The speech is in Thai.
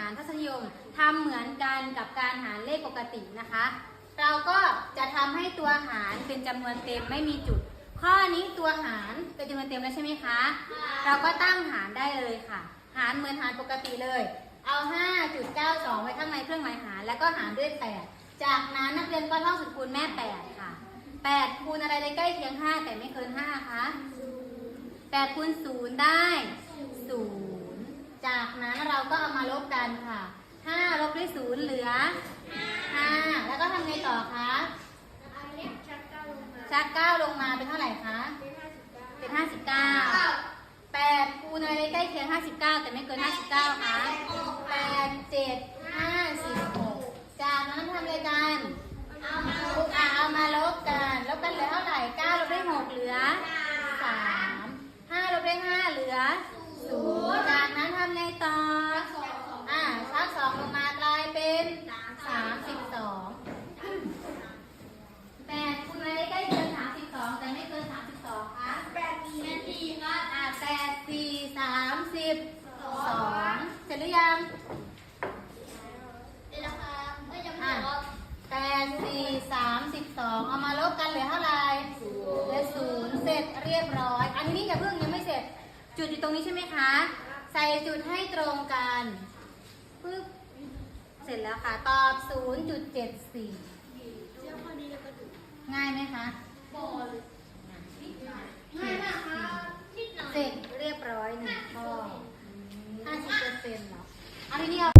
ารทศนิยมทำเหมือนกันกับการหารเลขปกตินะคะ เราก็จะทำให้ตัวหารเป็นจำนวนเต็มไม่มีจุด ข้อนี้ตัวหารเป็นจำนวนเต็มแล้วใช่ไหมคะ เราก็ตั้งหารได้เลยค่ะ หารเหมือนหารปกติเลย เอา 5.92 ไว้ข้างในเครื่องหมายหาร แล้วก็หารด้วย 8 จากนั้นนักเรียนก็ท่องสูตรคูณแม่ 8 ค่ะ 8คูณอะไรเลยใกล้เคียง 5 แต่ไม่เกิน 5 คะ8คูณ0ได้ 0 จากนั้นเรา ก็เอามาลบกันค่ะ5ลบด้วย0เหลือ5แล้วก็ทำไงต่อคะชักเก้าลงมาเป็นเท่าไหร่คะ เป็น59 8คูณอะไรใกล้เคียง59แต่ไม่เกิน59คะ8 7 56 จากนั้นทำอะไรกันเอามาลบกันเอามาลบกัน ลบกันเหลือเท่าไหร่ 9 ลบด้วย6เหลือ 3 5 ลบด้วย5เหลือ 0 จากนั้นทำไงต่อ อ่าชัก2ลงมากลายเป็น 32 แปดคูณอะไรใกล้เคียงสามสิบสองแต่ไม่เกินสามสิบสองคะแปดสี่นาทีครับอ่าแปดสี่สาม สิบสองเสร็จหรือยังอะแปดสี่สามสิบสองเอามาลบกันเหลือเท่าไหร่เหลือศูนย์เสร็จเรียบร้อย อันนี้อย่าเพิ่งยังไม่เสร็จ จุดอยู่ตรงนี้ใช่ไหมคะ ใส่จุดให้ตรงกันปึ๊บเสร็จแล้วค่ะ ตอบศูนย์จุดเจ็ดสี่ง่ายไหมคะ เสร็จเรียบร้อยหนึ่งข้อห้าสิบเปอร์เซ็นต์เหรอเอาทีนี้เอา